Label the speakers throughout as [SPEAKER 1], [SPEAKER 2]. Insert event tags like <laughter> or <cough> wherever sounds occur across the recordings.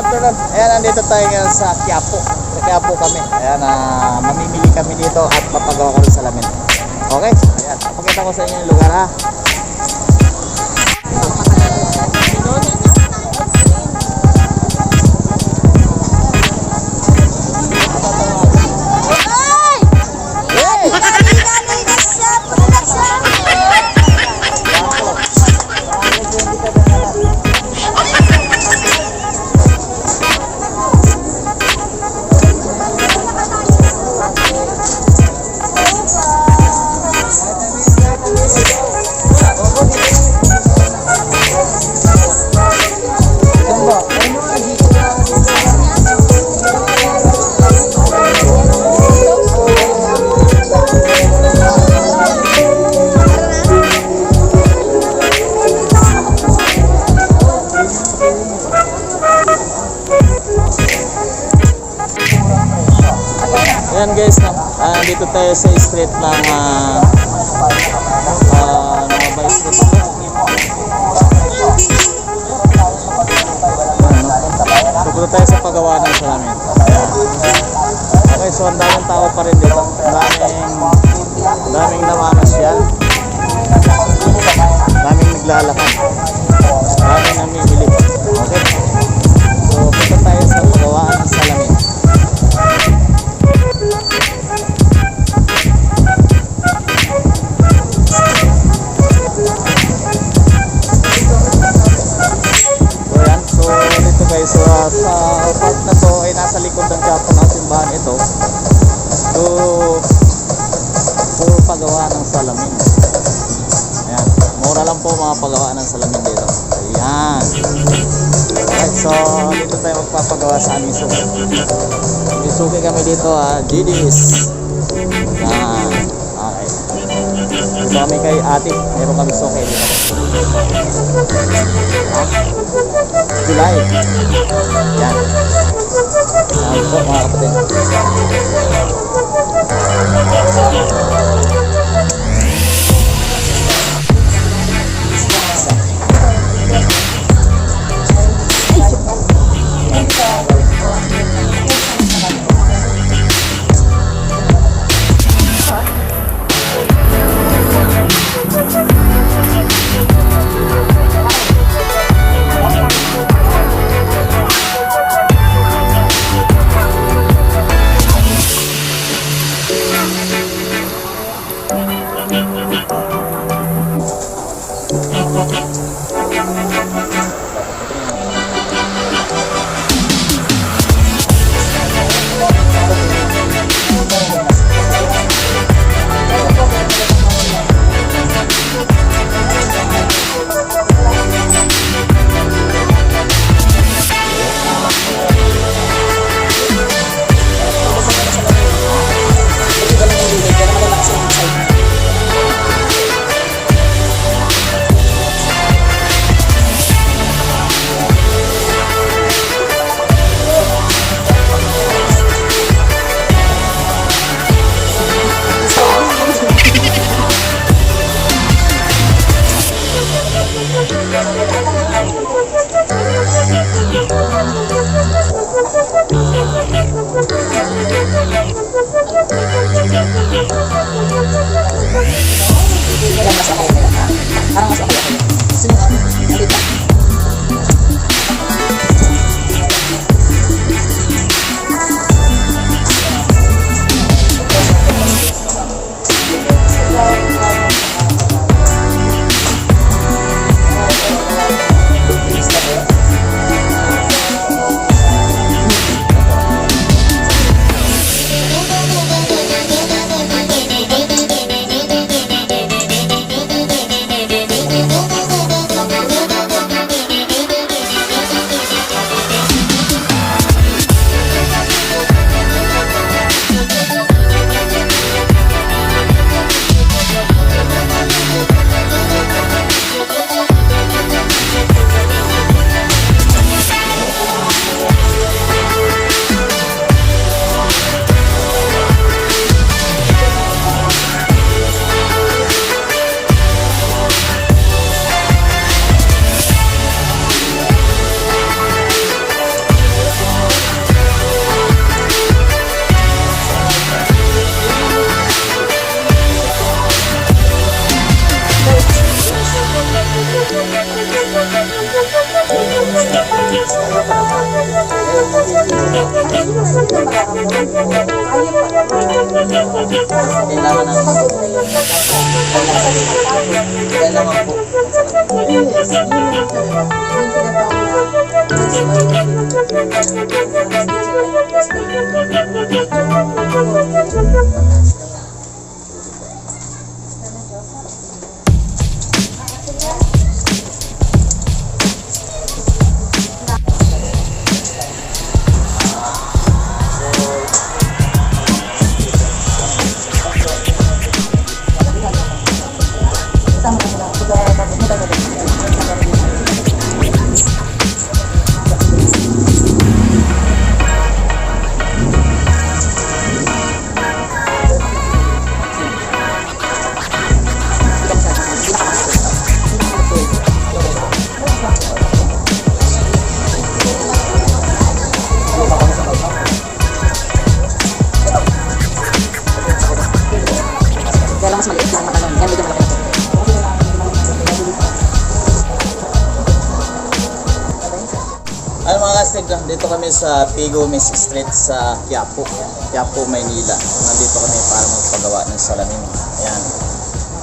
[SPEAKER 1] afternoon. Ayan, nandito tayo ngayon sa Quiapo. Sa Quiapo kami. Ayan, ah, mamimili kami dito at papagawa kami sa lamin. Okay? Ayan, pakita ko sa inyo yung lugar ha. Tayo sa street ng uh, uh, Nueva Street? Pupunta tayo sa paggawa ng salamin. Okay, so ang daming tao pa rin dito. Ang daming, ang daming namamasyal. Ang daming naglalakad. Ang daming namimili. Okay? So, puro pagawa ng salamin. Ayan, mura lang po mga pagawa ng salamin dito. Ayan. Alright, so dito tayo magpapagawa sa aming suki. May suki kami dito, ah, Didis. Ayan. Okay. Dito kami kay ate, meron kami suki dito. July. Yan. Yan po mga kapatid. Thank you. Kailangan ng Kaya naman po.
[SPEAKER 2] Kaya lang
[SPEAKER 1] kami sa Pigo Miss Street sa Quiapo, Quiapo, Maynila. Nandito kami para magpagawa ng salamin. Ayan.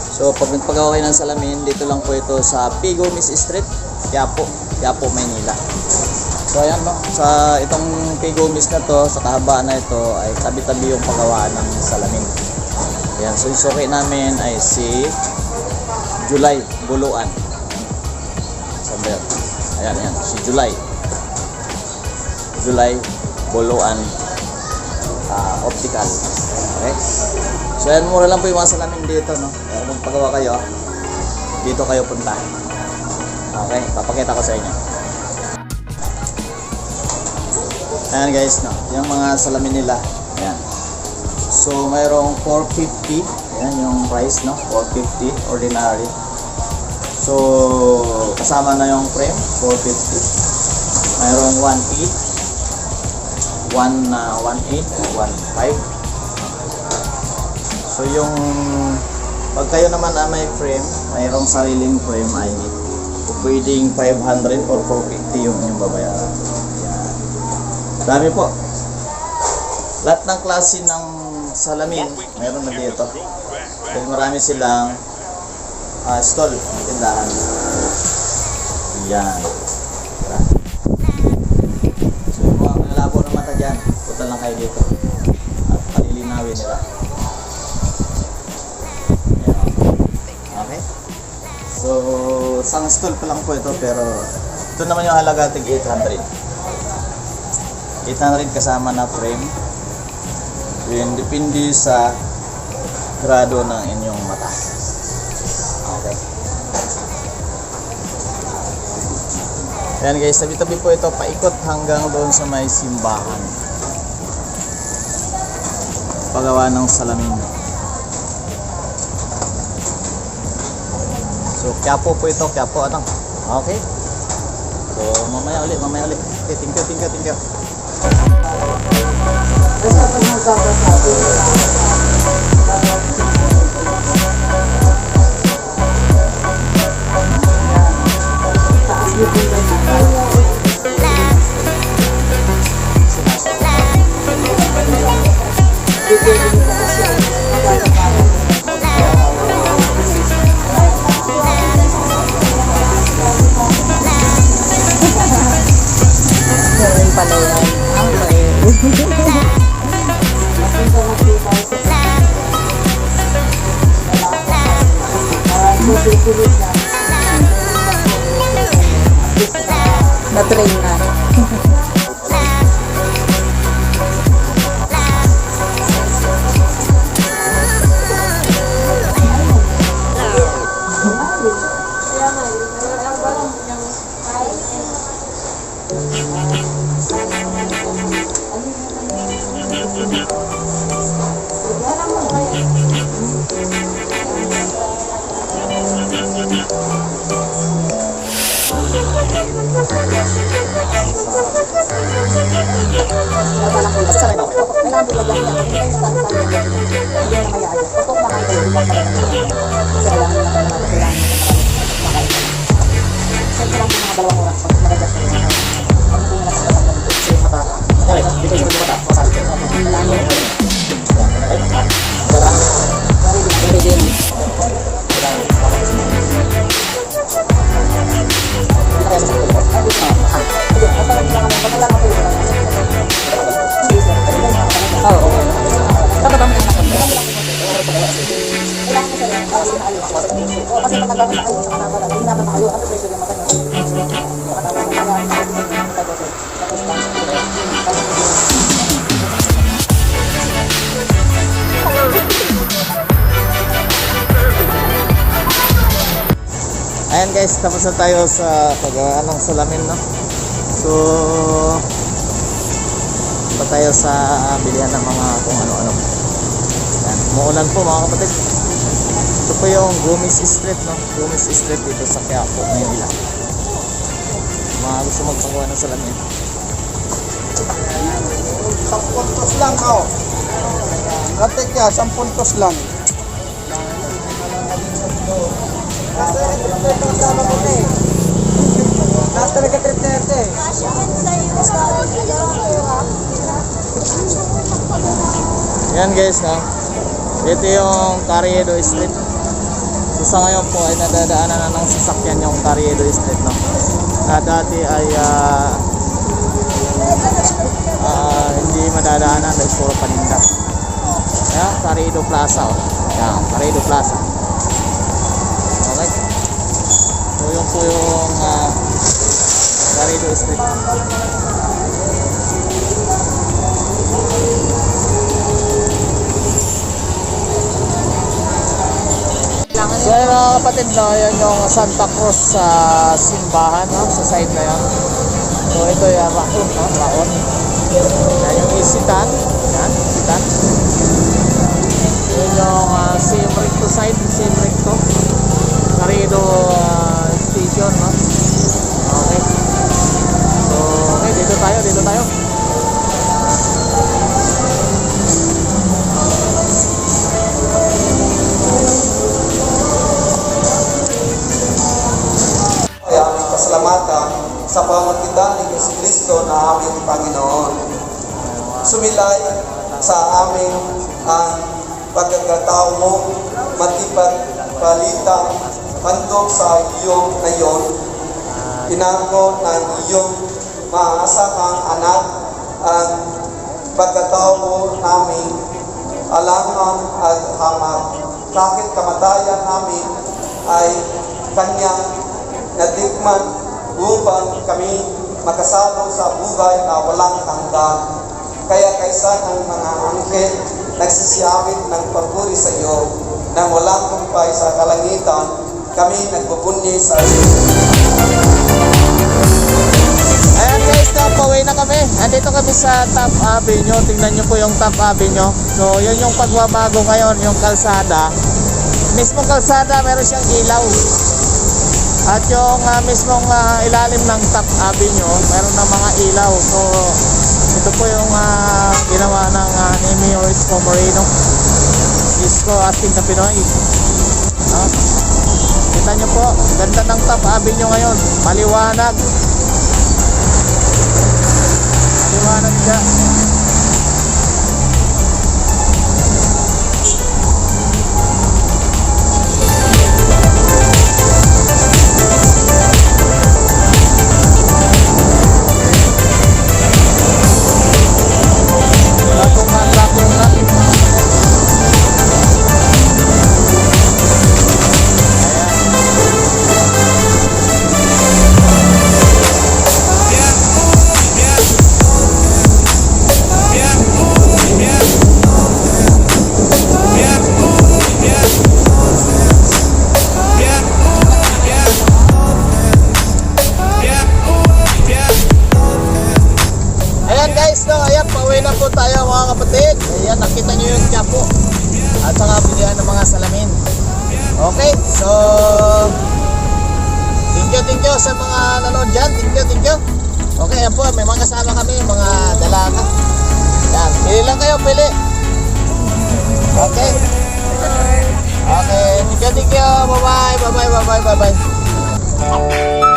[SPEAKER 1] So pag nagpagawa kayo ng salamin, dito lang po ito sa Pigo Miss Street, Quiapo, Quiapo, Maynila. So ayan no, sa itong Pigo Miss na to, sa kahabaan na ito, ay tabi-tabi yung paggawa ng salamin. Ayan, so yung suki namin ay si July Buluan. Sabi, ayan, ayan, si July. July Buluan ah, Optical. Okay? So yan, mura lang po yung mga salamin dito, no? Kaya kung pagawa kayo, dito kayo punta. Okay, papakita ko sa inyo. Ayan guys, no? Yung mga salamin nila. Ayan. So, mayroong 450. Ayan yung price, no? 450, ordinary. So, kasama na yung frame, 450. Mayroong 1.8 1 uh, 1.8 1.5 so yung pag kayo naman na may frame mayroong sariling frame ay pwedeng 500 or 450 yung inyong babayaran. Yan. Dami po. Lahat ng klase ng salamin meron na dito dahil marami silang ah, stall tindahan. Yan So, isang stall pa lang po ito pero ito naman yung halaga tig 800. 800 kasama na frame. Yun, depende sa grado ng inyong mata. Okay. Ayan guys, tabi-tabi po ito, paikot hanggang doon sa may simbahan. Pagawa ng salamin. So, Quiapo po ito, Quiapo, ano? Okay. So, mamaya ulit, mamaya ulit. Okay, thank you, thank you, thank you.
[SPEAKER 2] Ganun 三 <laughs> 三
[SPEAKER 1] Ayan guys, tapos na tayo sa paggawa ng salamin, no? So, pa tayo sa bilihan ng mga kung ano-ano. Ayan, muulan po mga kapatid. Ito po yung Gumis Street, no? Gumis Street dito sa Quiapo, Manila. Mga gusto magpagawa ng salamin.
[SPEAKER 3] 10 puntos lang oh. Ate kya, 10 puntos lang. Nasa nag-trip na sama ko eh. Nasa nag-trip na ito eh.
[SPEAKER 1] Yan guys, no? Ito yung Carriedo Street. Sa ngayon po ay nadadaanan na ng sasakyan yung Carriedo Street, no? Na dati ay ah, ah, hindi madadaanan dahil puro paninda. Yan, Carriedo Plaza, oh. Yan, Carriedo Plaza. Okay? So, yun po yung ah, Carriedo Street. So yun mga kapatid no, yan yung Santa Cruz sa simbahan no, sa side na yan. So ito yung Raon, no, Raon. Yan yung Isitan, yan, Isitan. Yun yung uh, Siem Recto side, Siem Recto. Carido uh, Station, no.
[SPEAKER 3] Iyong ngayon. Pinako ng iyong maasakang anak ang pagkatao namin alangan at hamad. Kahit kamatayan namin ay kanyang natikman upang kami makasalo sa buhay na walang hanggan. Kaya kaysa ng mga anghel nagsisiyawit ng papuri sa iyo nang walang kumpay sa kalangitan, kami nagbubunyi sa.
[SPEAKER 1] Ayan guys, na pauwi na kami. Andito kami sa Top Avenue. Tingnan nyo po yung Top Avenue. So, yun yung pagbabago ngayon, yung kalsada. Mismong kalsada, meron siyang ilaw. At yung ah, mismong ah, ilalim ng Top Avenue, meron na mga ilaw. So, ito po yung ah, ginawa ng uh, ni Mayor Isko Moreno. Isko Asking sa Pinoy. No? Kita nyo po, ganda ng Top Avenue ngayon. Maliwanag. Liwanag siya. Okay, so thank you, thank you sa mga nanood dyan. Thank you, thank you. Okay, ayan po, may mga kasama kami, mga dalaga. Yan, pili lang kayo, pili. Okay. Okay, thank you, thank you. Bye-bye, bye-bye, bye-bye, bye-bye.